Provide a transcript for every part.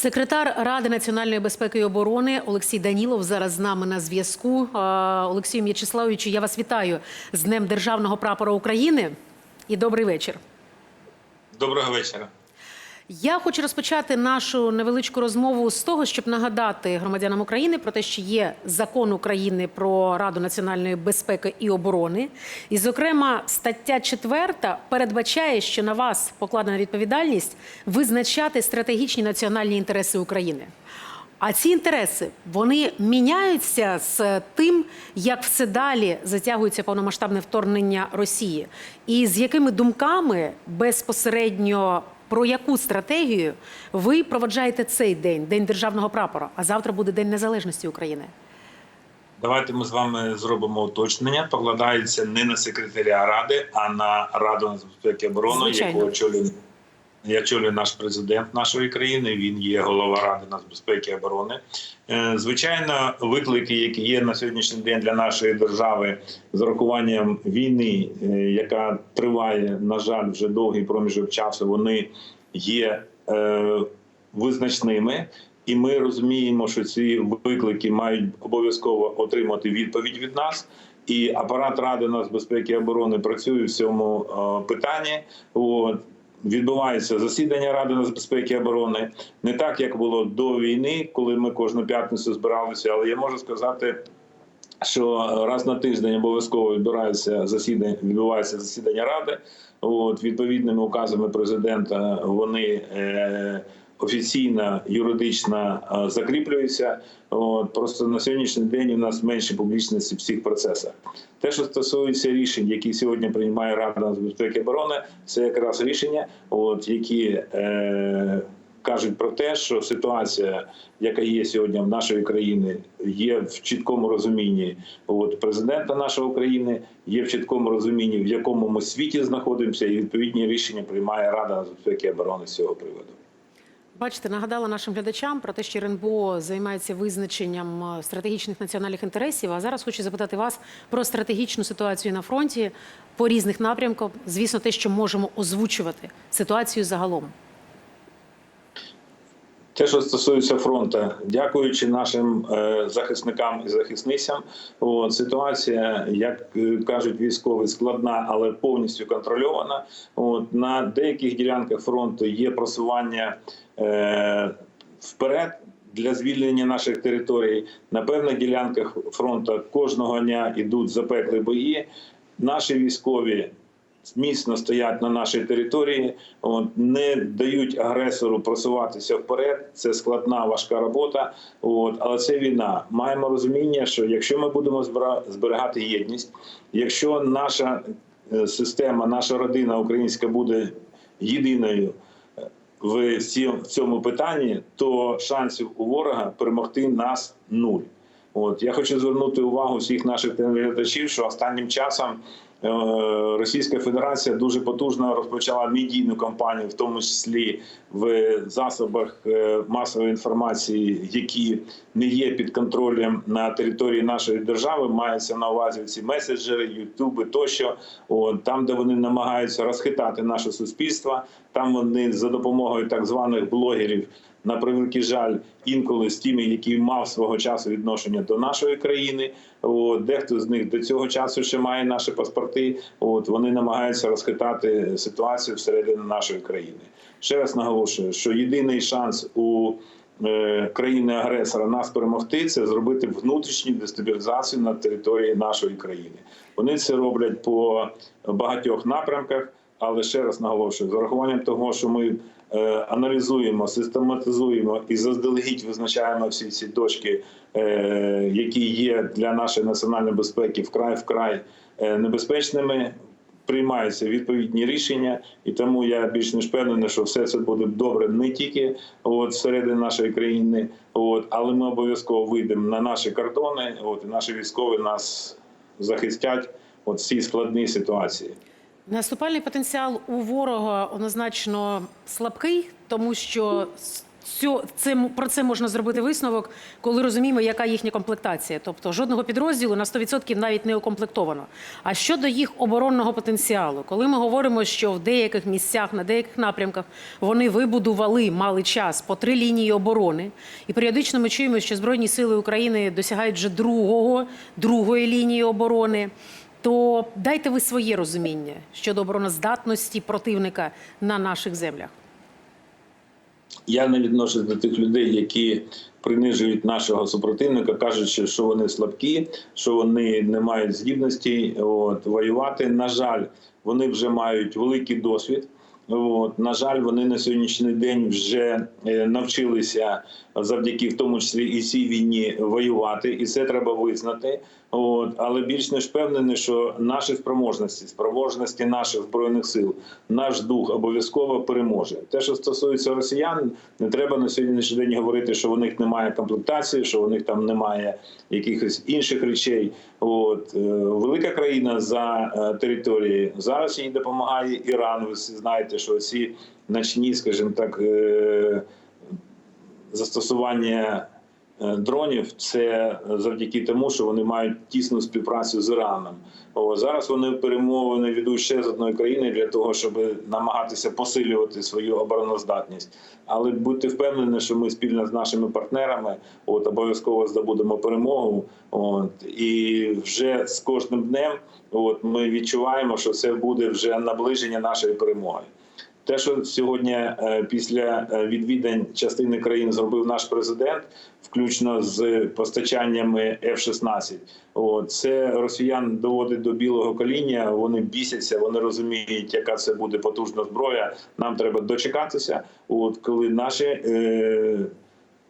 Секретар Ради національної безпеки і оборони Олексій Данілов зараз з нами на зв'язку. Олексію М'ячеславовичу, я вас вітаю з Днем Державного прапора України і добрий вечір. Доброго вечора. Я хочу розпочати нашу невеличку розмову з того, щоб нагадати громадянам України про те, що є закон України про Раду національної безпеки і оборони. І, зокрема, стаття 4 передбачає, що на вас покладена відповідальність визначати стратегічні національні інтереси України. А ці інтереси вони міняються з тим, як все далі затягується повномасштабне вторгнення Росії, і з якими думками безпосередньо про яку стратегію ви проведжаєте цей день, день державного прапора, а завтра буде День Незалежності України. Давайте ми з вами зробимо уточнення. Покладається не на секретаря ради, а на раду нацбезпеки і оборони, яку очолює, я очолює наш президент нашої країни. Він є голова ради нацбезпеки і оборони. Е, Звичайно, виклики, які є на сьогоднішній день для нашої держави, з урахуванням війни, е, яка триває, на жаль, вже довгий проміжок часу, вони є е, визначними. І ми розуміємо, що ці виклики мають обов'язково отримати відповідь від нас. І апарат Ради нацбезпеки і оборони працює в цьому питанні. От. Відбувається засідання Ради нацбезпеки і оборони не так, як було до війни, коли ми кожну п'ятницю збиралися. Але я можу сказати, що раз на тиждень обов'язково відбирається засідання, відбувається засідання ради. От відповідними указами президента вони е, офіційно юридично е, закріплюються. От просто на сьогоднішній день у нас менше публічності в цих процесах. Те, що стосується рішень, які сьогодні приймає Рада з безпеки оборони, це якраз рішення, от які. Е, кажуть про те, що ситуація, яка є сьогодні в нашої країни, є в чіткому розумінні от президента нашої країни, є в чіткому розумінні, в якому ми світі знаходимося, і відповідні рішення приймає Рада з безпеки оборони з цього приводу. Бачите, нагадала нашим глядачам про те, що РНБО займається визначенням е, стратегічних національних інтересів. А зараз хочу запитати вас про стратегічну ситуацію на фронті по різних напрямках. Звісно, те, що можемо озвучувати ситуацію загалом. Те, що стосується фронту, дякуючи нашим е, захисникам і захисницям, от, ситуація, як е, кажуть військові, складна, але повністю контрольована. От, на деяких ділянках фронту є просування е, вперед. Для звільнення наших територій на певних ділянках фронту кожного дня йдуть запеклі бої. Наші військові міцно стоять на нашій території, не дають агресору просуватися вперед. Це складна важка робота. От, але це війна. Маємо розуміння, що якщо ми будемо зберігати єдність, якщо наша е, система, наша родина українська буде єдиною. е, В цьому питанні, то шансів у ворога перемогти нас нуль. От я хочу звернути увагу всіх наших телеглядачів, що останнім часом Російська Федерація дуже потужно розпочала медійну кампанію, в тому числі в засобах е, масової інформації, які не є під контролем на території нашої держави. Мається на увазі ці меседжери, ютуби тощо. От, там, де вони намагаються розхитати наше суспільство, там вони за допомогою так званих блогерів на превеликий жаль, інколи з тими, які мав свого часу відношення до нашої країни. От, дехто з них до цього часу ще має наші паспорти. От вони намагаються розхитати ситуацію всередині нашої країни. Ще раз наголошую, що єдиний шанс у е, країни-агресора нас перемогти це зробити внутрішню дестабілізацію на території нашої країни. Вони це роблять по багатьох напрямках. Але ще раз наголошую, з урахуванням того, що ми аналізуємо, систематизуємо і заздалегідь визначаємо всі ці точки, е, які є для нашої національної безпеки вкрай вкрай е, небезпечними. Приймаються відповідні рішення, і тому я більш ніж впевнений, що все це буде добре не тільки от всередині нашої країни, от але ми обов'язково вийдемо на наші кордони. От і наші військові нас захистять от цій складній ситуації. Наступальний потенціал у ворога однозначно слабкий, тому що це, про це можна зробити висновок, коли розуміємо, яка їхня комплектація. Тобто жодного підрозділу на 100% навіть не укомплектовано. А щодо їх оборонного потенціалу, коли ми говоримо, що в деяких місцях, на деяких напрямках вони вибудували, мали час по три лінії оборони, і періодично ми чуємо, що Збройні сили України досягають вже другого, другої лінії оборони. То дайте ви своє розуміння щодо обороноздатності противника на наших землях. Я не відношусь до тих людей, які принижують нашого супротивника, кажучи, що вони слабкі, що вони не мають здібності от, воювати. На жаль, вони вже мають великий досвід. От, на жаль, вони на сьогоднішній день вже е, навчилися завдяки в тому числі і цій війні воювати, і це треба визнати. От, але більш ніж впевнений, що наші спроможності, спроможності наших збройних сил, наш дух обов'язково переможе. Те, що стосується росіян, не треба на сьогоднішній день говорити, що у них немає комплектації, що у них там немає якихось інших речей. От е, велика країна за е, територією зараз їй допомагає Іран. Ви всі знаєте, що ці ночні, скажімо так. е, застосування е, дронів це завдяки тому, що вони мають тісну співпрацю з Іраном. О, зараз вони перемовини ведуть ще з одної країни для того, щоб намагатися посилювати свою обороноздатність. Але будьте впевнені, що ми спільно з нашими партнерами от обов'язково здобудемо перемогу. От і вже з кожним днем, от ми відчуваємо, що це буде вже наближення нашої перемоги. Те, що сьогодні е, після е, відвідань частини країн зробив наш президент, включно з постачаннями F-16, це росіян доводить до білого коління. Вони бісяться, вони розуміють, яка це буде потужна зброя. Нам треба дочекатися. От коли наші е,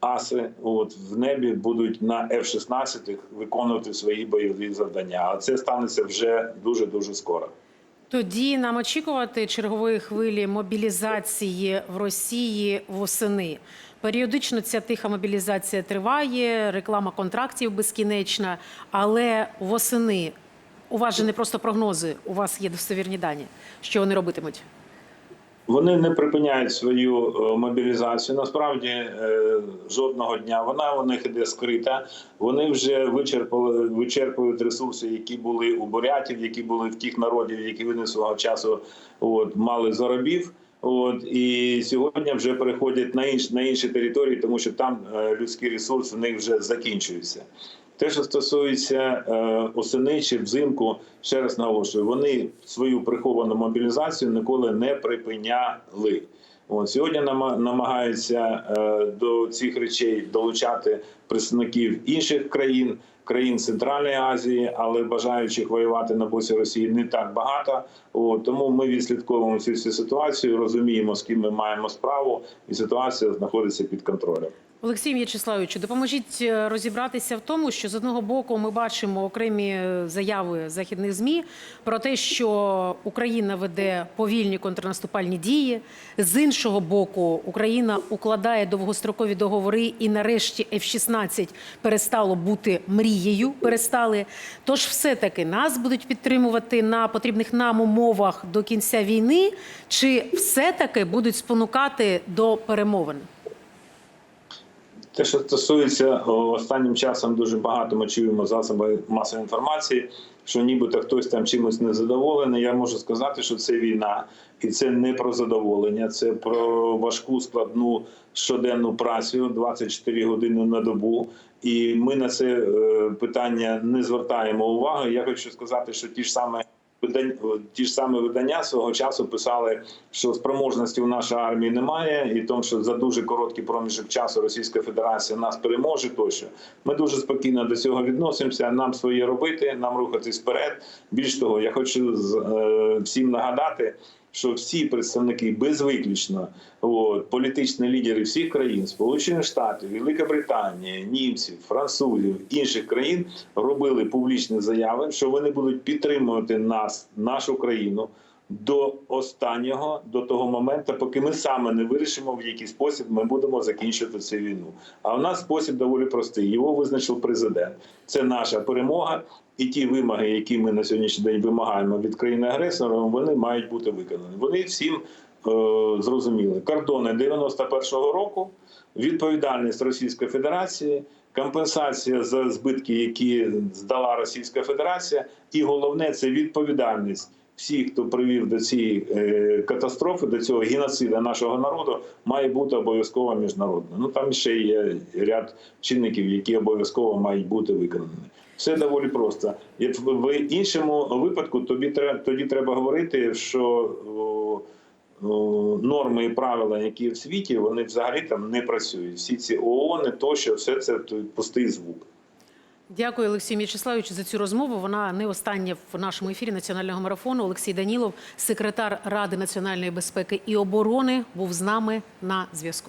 аси от в небі будуть на F-16 виконувати свої бойові завдання. А це станеться вже дуже дуже скоро. Тоді нам очікувати чергової хвилі мобілізації в Росії восени. Періодично ця тиха мобілізація триває, реклама контрактів безкінечна, але восени у вас же не просто прогнози, у вас є достовірні дані, що вони робитимуть. Вони не припиняють свою е, мобілізацію. Насправді е, жодного дня вона у них іде скрита. Вони вже вичерпали вичерпують ресурси, які були у бурятів, які були в тих народів, які вони свого часу от мали заробів. От і сьогодні вже переходять на інші на інші території, тому що там е, людський ресурс у них вже закінчується. Те, що стосується е, осени чи взимку, ще раз наголошую, вони свою приховану мобілізацію ніколи не припиняли. От сьогодні нама- намагаються е, до цих речей долучати представників інших країн, країн Центральної Азії, але бажаючих воювати на боці Росії не так багато. От, тому ми відслідковуємо цю ситуацію, розуміємо, з ким ми маємо справу, і ситуація знаходиться під контролем. Олексій М'ячеславовичу, допоможіть е, розібратися в тому, що з одного боку ми бачимо окремі е, заяви західних змі про те, що Україна веде повільні контрнаступальні дії. З іншого боку, Україна укладає довгострокові договори, і нарешті F-16 перестало бути мрією. Перестали. Тож, все таки нас будуть підтримувати на потрібних нам умовах до кінця війни, чи все таки будуть спонукати до перемовин? Те, що стосується останнім часом, дуже багато ми чуємо засоби масової інформації, що нібито хтось там чимось незадоволений. Я можу сказати, що це війна, і це не про задоволення, це про важку складну щоденну працю 24 години на добу. І ми на це е, питання не звертаємо уваги. Я хочу сказати, що ті ж саме ті ж саме видання свого часу писали, що спроможності у нашої армії немає, і тому, що за дуже короткий проміжок часу Російська Федерація нас переможе. Тощо ми дуже спокійно до цього відносимося. Нам своє робити, нам рухатись вперед. Більш того, я хочу е, всім нагадати. Що всі представники безвиключно от, політичні лідери всіх країн, Сполучених Штатів, Велика Британія, німців, французів, інших країн робили публічні заяви, що вони будуть підтримувати нас, нашу країну до останнього, до того моменту, поки ми саме не вирішимо, в який спосіб ми будемо закінчувати цю війну. А у нас спосіб доволі простий. Його визначив президент. Це наша перемога, і ті вимоги, які ми на сьогоднішній день вимагаємо від країни агресора, вони мають бути виконані. Вони всім зрозуміли. Кордони 91-го року, відповідальність Російської Федерації, компенсація за збитки, які здала Російська Федерація, і головне це відповідальність всіх, хто привів до цієї е, катастрофи, до цього геноциду нашого народу, має бути обов'язково міжнародна. Ну там ще є ряд чинників, які обов'язково мають бути виконані. Все доволі просто. Як в- іншому випадку тобі треба тоді треба говорити, що норми і правила, які в світі, вони взагалі там не працюють. Всі ці ООН, тощо, все це пустий звук. Дякую, Олексію М'ячеславовичу, за цю розмову. Вона не остання в нашому ефірі національного марафону. Олексій Данілов, секретар Ради національної безпеки і оборони, був з нами на зв'язку.